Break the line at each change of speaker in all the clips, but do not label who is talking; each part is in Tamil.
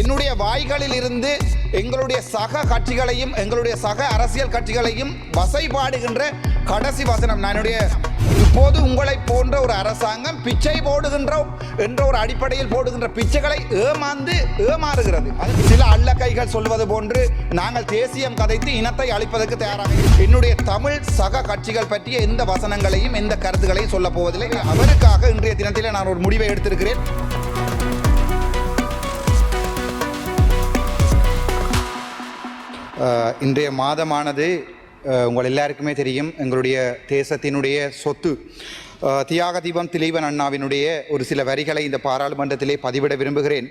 என்னுடைய வாய்களில் இருந்து எங்களுடைய சக கட்சிகளையும் எங்களுடைய சக அரசியல் கட்சிகளையும் வசைபாடுகின்ற கடைசி வசனம். நான் என்னுடைய இப்போது உங்களை போன்ற ஒரு அரசாங்கம் பிச்சை போடுகின்ற என்ற ஒரு அடிப்படையில் போடுகின்ற பிச்சைகளை ஏமாந்து ஏமாறுகிறது. அது சில அல்ல கைகள் சொல்வது போன்று நாங்கள் தேசியம் கதைத்து இனத்தை அழிப்பதற்கு தயாராக என்னுடைய தமிழ் சக கட்சிகள் பற்றிய எந்த வசனங்களையும் எந்த கருத்துக்களையும் சொல்ல போவதில்லை. அவருக்காக இன்றைய தினத்திலே நான் ஒரு முடிவை எடுத்திருக்கிறேன். இன்றைய மாதமானது உங்கள் எல்லாருக்குமே தெரியும். எங்களுடைய தேசத்தினுடைய சொத்து தியாகதீபம் தியாக தீபம் திலீபன் அண்ணாவினுடைய ஒரு சில வரிகளை இந்த பாராளுமன்றத்திலே பதிவிட விரும்புகிறேன்.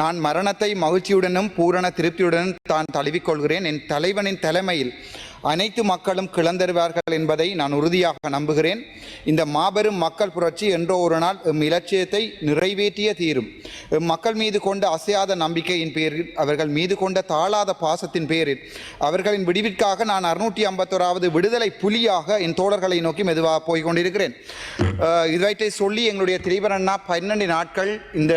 நான் மரணத்தை மகிழ்ச்சியுடனும் பூரண திருப்தியுடனும் தான் தழுவிக்கொள்கிறேன். என் தலைவனின் தலைமையில் அனைத்து மக்களும் கிளந்தருவார்கள் என்பதை நான் உறுதியாக நம்புகிறேன். இந்த மாபெரும் மக்கள் புரட்சி என்றோ ஒரு நாள் எம் இலட்சியத்தை நிறைவேற்றிய தீரும். எம் மக்கள் மீது கொண்ட அசையாத நம்பிக்கையின் பேரில் அவர்கள் மீது கொண்ட தாழாத பாசத்தின் பேரில் அவர்களின் விடிவிற்காக நான் அறுநூற்றி ஐம்பத்தோராவது விடுதலை புலியாக என் தோழர்களை நோக்கி மெதுவாக போய் கொண்டிருக்கிறேன். சொல்லி எங்களுடைய திரிபரண்ணா பன்னெண்டு நாட்கள் இந்த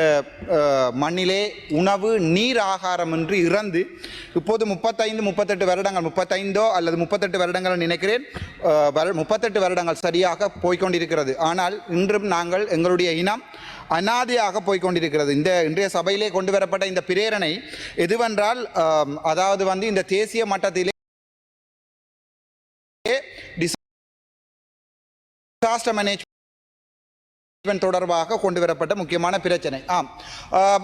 மண்ணிலே உணவு நீர் ஆகாரமின்றி இறந்து இப்போது முப்பத்தைந்து முப்பத்தெட்டு வருடங்கள் முப்பத்தைந்தோ அல்லது அல்லது முப்பத்தெட்டு வருடங்கள் நினைக்கிறேன். முப்பத்தெட்டு வருடங்கள் சரியாக போய்கொண்டிருக்கிறது ஆனால் இன்றும் நாங்கள் எங்களுடைய இனம் அனாதையாக போய்கொண்டிருக்கிறது இந்த இன்றைய சபையிலே கொண்டு வரப்பட்ட இந்த பிரேரணை எதுவென்றால் அதாவது வந்து இந்த தேசிய மட்டத்திலே டிசாஸ்டர் மேனேஜ் தொடர்பாக கொண்டு வரப்பட்ட முக்கியமான பிரச்சனை. ஆம்.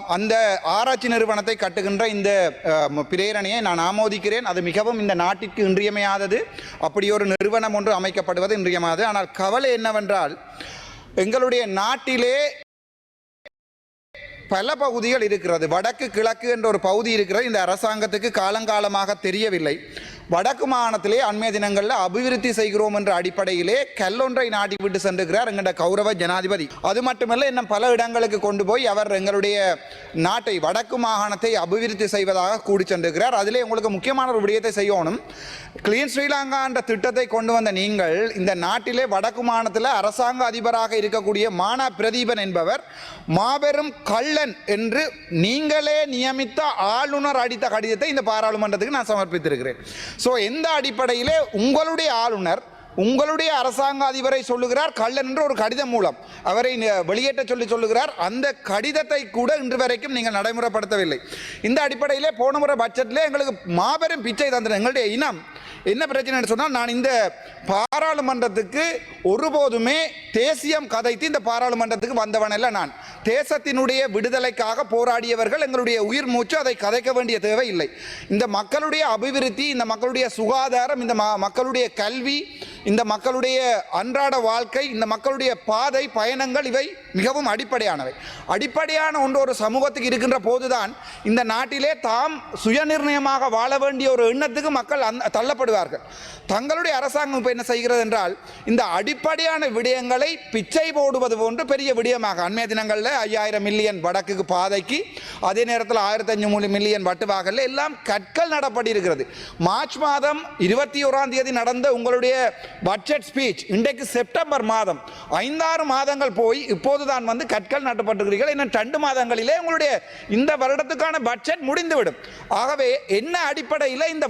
அந்த ஆராய்ச்சி நிறுவனத்தை கட்டுகின்ற இந்த பிரேரணையை நான் ஆமோதிக்கிறேன். அது மிகவும் இந்த நாட்டிற்கு இன்றியமையாதது. அப்படி ஒரு நிறுவனம் ஒன்று அமைக்கப்படுவது இன்றியமையாதது. ஆனால் கவலை என்னவென்றால் எங்களுடைய நாட்டிலே பல பகுதிகள் இருக்கிறது. வடக்கு கிழக்கு என்ற ஒரு பகுதி இருக்கிறது. இந்த அரசாங்கத்துக்கு காலங்காலமாக தெரியவில்லை. வடக்கு மாகாணத்திலே அண்மைய தினங்களில் அபிவிருத்தி செய்கிறோம் என்ற அடிப்படையிலே கல்லொன்றை நாட்டி விட்டு சென்றுகிறார் எங்களுடைய கௌரவ ஜனாதிபதி. அது மட்டுமல்ல இன்னும் பல இடங்களுக்கு கொண்டு போய் அவர் எங்களுடைய நாட்டை வடக்கு மாகாணத்தை அபிவிருத்தி செய்வதாக கூடி சென்றுகிறார். அதிலே உங்களுக்கு முக்கியமான ஒரு விடயத்தை செய்யணும். கிளீன் ஸ்ரீலங்கா என்ற திட்டத்தை கொண்டு வந்த நீங்கள் இந்த நாட்டிலே வடக்கு மாகாணத்தில் அரசாங்க அதிபராக இருக்கக்கூடிய மானா பிரதீபன் என்பவர் மாபெரும் கள்ளன் என்று நீங்களே நியமித்த ஆளுநர் அடித்த கடிதத்தை இந்த பாராளுமன்றத்துக்கு நான் சமர்ப்பித்திருக்கிறேன். ஸோ எந்த அடிப்படையிலே உங்களுடைய ஆளுநர் உங்களுடைய அரசாங்க அதிபரை சொல்லுகிறார் கள்ளன் என்று ஒரு கடிதம் மூலம் அவரை வெளியேற்ற சொல்லி சொல்லுகிறார் அந்த கடிதத்தை கூட இன்று வரைக்கும் நீங்கள் நடைமுறைப்படுத்தவில்லை. இந்த அடிப்படையிலே போன முறை பட்ஜெட்டில் எங்களுக்கு மாபெரும் பிச்சை தந்தன எங்களுடைய இனம். என்ன பிரச்சனைன்னு சொன்னால் நான் இந்த பாராளுமன்றத்துக்கு ஒருபோதுமே தேசியம் கதைத்து இந்த பாராளுமன்றத்துக்கு வந்தவன் இல்லை நான். தேசத்தினுடைய விடுதலைக்காக போராடியவர்கள் எங்களுடைய உயிர் மூச்சு அதை கதைக்க வேண்டிய தேவை இல்லை. இந்த மக்களுடைய அபிவிருத்தி இந்த மக்களுடைய சுகாதாரம் இந்த மக்களுடைய கல்வி இந்த மக்களுடைய அன்றாட வாழ்க்கை இந்த மக்களுடைய பாதை பயணங்கள் இவை மிகவும் அடிப்படையானவை. அடிப்படையான ஒன்று ஒரு சமூகத்துக்கு இருக்கின்ற போதுதான் இந்த நாட்டிலே தாம் சுயநிர்ணயமாக வாழ வேண்டிய ஒரு எண்ணத்துக்கு மக்கள் அந் தள்ளப்படுவார்கள். தங்களுடைய அரசாங்கம் இப்போ என்ன செய்கிறது என்றால் இந்த அடிப்படையான விடயங்களை பிச்சை போடுவது போன்று பெரிய விடயமாக அண்மைய தினங்களில் ஐயாயிரம் மில்லியன் வடக்குக்கு பாதைக்கு அதே நேரத்தில் ஆயிரத்தி அஞ்சு மில்லியன் வட்டுவாகல எல்லாம் கற்கள் நடப்படி இருக்கிறது. மார்ச் மாதம் இருபத்தி ஓராம் தேதி நடந்த உங்களுடைய பட்ஜெட் ஸ்பீச் இன்றைக்கு செப்டம்பர் மாதம் ஐந்தாறு மாதங்கள் போய் இப்போது அப்போதுதான் வந்து கற்கள் நட்டப்பட்டிருக்கிறீர்கள். இன்னும் ரெண்டு மாதங்களிலே உங்களுடைய இந்த வருடத்துக்கான பட்ஜெட் முடிந்துவிடும். ஆகவே என்ன அடிப்படையில் இந்த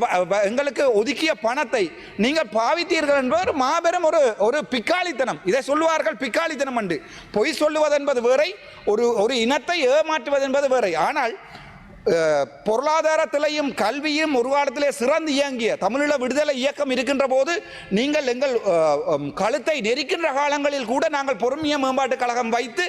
எங்களுக்கு ஒதுக்கிய பணத்தை நீங்கள் பாவித்தீர்கள் என்பது மாபெரும் ஒரு ஒரு பிக்காளித்தனம். இதை சொல்லுவார்கள் பிக்காளித்தனம் என்று பொய் சொல்லுவது என்பது வேறை ஒரு ஒரு இனத்தை ஏமாற்றுவது என்பது வேறை. ஆனால் பொருளாதாரத்திலையும் கல்வியும் ஒரு காலத்திலே சிறந்து இயங்கிய தமிழீழ விடுதலை இயக்கம் இருக்கின்ற போது நீங்கள் எங்கள் கழுத்தை நெருக்கின்ற காலங்களில் கூட நாங்கள் பொறுமைய மேம்பாட்டு கழகம் வைத்து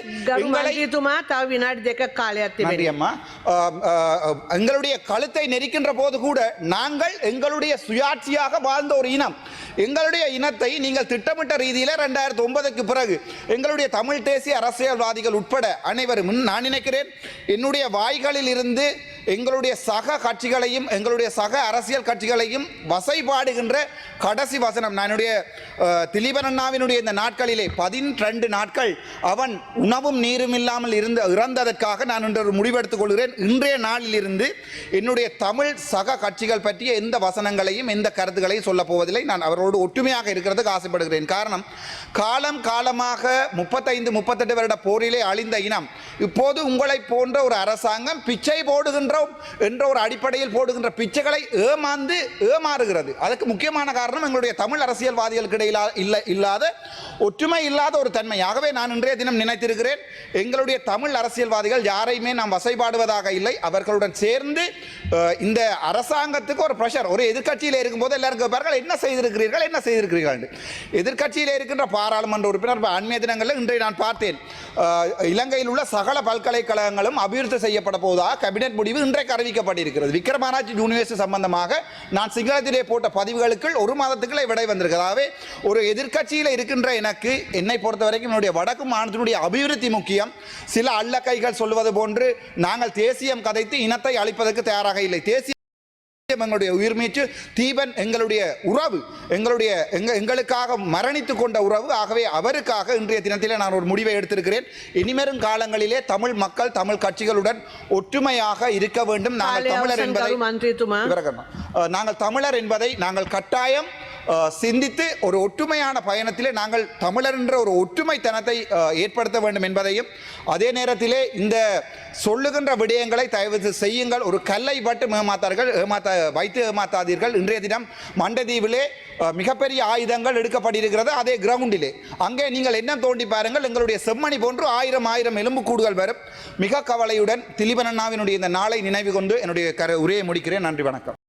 எங்களுடைய கழுத்தை நெருக்கின்ற போது கூட நாங்கள் எங்களுடைய சுயாட்சியாக வாழ்ந்த ஒரு இனம். எங்களுடைய இனத்தை நீங்கள் திட்டமிட்ட ரீதியில் ரெண்டாயிரத்தி ஒன்பதுக்கு பிறகு எங்களுடைய தமிழ் தேசிய அரசியல்வாதிகள் உட்பட அனைவரும் நான் நினைக்கிறேன் என்னுடைய வாய்களில் இருந்து எங்களுடைய சக கட்சிகளையும் எங்களுடைய சக அரசியல் கட்சிகளையும் வசைபாடுகின்ற கடைசி வசனம். நான் என்னுடைய திலீபன் அண்ணாவினுடைய இந்த நாட்களிலே பதின்ரெண்டு நாட்கள் அவன் உணவும் நீரும் இல்லாமல் இருந்த இறந்ததற்காக நான் இன்று ஒரு முடிவெடுத்துக் கொள்கிறேன். இன்றைய நாளில் இருந்து என்னுடைய தமிழ் சக கட்சிகள் பற்றிய எந்த வசனங்களையும் எந்த கருத்துக்களையும் சொல்லப் போவதில்லை. நான் அவரோடு ஒற்றுமையாக இருக்கிறதுக்கு ஆசைப்படுகிறேன். காரணம் காலம் காலமாக முப்பத்தைந்து முப்பத்தெட்டு வருட போரிலே அழிந்த இனம். இப்போது உங்களை போன்ற ஒரு அரசாங்கம் பிச்சை போடுகின்ற தருகின்றோம் என்ற ஒரு அடிப்படையில் போடுகின்ற பிச்சைகளை ஏமாந்து ஏமாறுகிறது. அதுக்கு முக்கியமான காரணம் எங்களுடைய தமிழ் அரசியல்வாதிகளுக்கு இடையிலா இல்லை இல்லாத ஒற்றுமை இல்லாத ஒரு தன்மை. ஆகவே நான் இன்றைய தினம் நினைத்திருக்கிறேன் எங்களுடைய தமிழ் அரசியல்வாதிகள் யாரையுமே நாம் வசைபாடுவதாக இல்லை. அவர்களுடன் சேர்ந்து இந்த அரசாங்கத்துக்கு ஒரு ப்ரெஷர் ஒரு எதிர்க்கட்சியில் இருக்கும்போது எல்லாரும் கேட்பார்கள் என்ன செய்திருக்கிறீர்கள்? என்ன செய்திருக்கிறீர்கள்? எதிர்கட்சியில் இருக்கின்ற பாராளுமன்ற உறுப்பினர் அண்மைய தினங்களில் இன்றைய நான் பார்த்தேன் இலங்கையில் உள்ள சகல பல்கலைக்கழகங்களும் அபிவிருத்தி செய்யப்பட போவதாக கேபினெட் முடிவு இன்றைக்கு அறிவிக்கப்பட்டிருக்கிறது. விக்ரமாராஜ் யூனிவர்சிட்டி சம்பந்தமாக நான் சிங்களத்திலே போட்ட பதிவுகளுக்குள் ஒரு மாதத்துக்குள்ளே விடை வந்திருக்கதாவே ஒரு எதிர்க்கட்சியில் இருக்கின்ற எனக்கு என்னை பொறுத்த வரைக்கும் என்னுடைய வடக்கு மாநிலத்தினுடைய அபிவிருத்தி முக்கியம். சில அள்ளக்கைகள் சொல்வது போன்று நாங்கள் தேசியம் கதைத்து இனத்தை அழிப்பதற்கு தயாராக இல்லை. தேசிய எங்களுடைய உயிர் மீச்சு தீபன் எங்களுடைய உறவு எங்களுடைய எங்க எங்களுக்காக மரணித்து கொண்ட உறவு ஆகவே அவருக்காக இன்றைய தினத்தில் நான் ஒரு முடிவை எடுத்திருக்கிறேன். இனிமேலும் காலங்களிலே தமிழ் மக்கள் தமிழ் கட்சிகளுடன் ஒற்றுமையாக இருக்க வேண்டும். நாங்கள் தமிழர் என்பதை நாங்கள் தமிழர் என்பதை நாங்கள் கட்டாயம் சிந்தித்து ஒரு ஒற்றுமையான பயணத்திலே நாங்கள் தமிழர் என்ற ஒரு ஒற்றுமைத்தனத்தை ஏற்படுத்த வேண்டும் என்பதையும் அதே நேரத்திலே இந்த சொல்லுகின்ற விடயங்களை தயவு செய்யுங்கள் ஒரு கல்லை பட்டு ஏமாத்தார்கள் ஏமாத்த வைத்து ஏமாத்தாதீர்கள் இன்றைய தினம் மண்டதீவிலே மிகப்பெரிய ஆயுதங்கள் எடுக்கப்பட்டிருக்கிறது அதே கிரவுண்டிலே அங்கே நீங்கள் என்ன தோண்டி பாருங்கள் எங்களுடைய செம்மணி போன்று ஆயிரம் ஆயிரம் எலும்பு கூடுகள் வரும் மிக கவலையுடன் திலீபன் அண்ணாவினுடைய இந்த நாளை நினைவு கொண்டு என்னுடைய கர உரையை முடிக்கிறேன் நன்றி வணக்கம்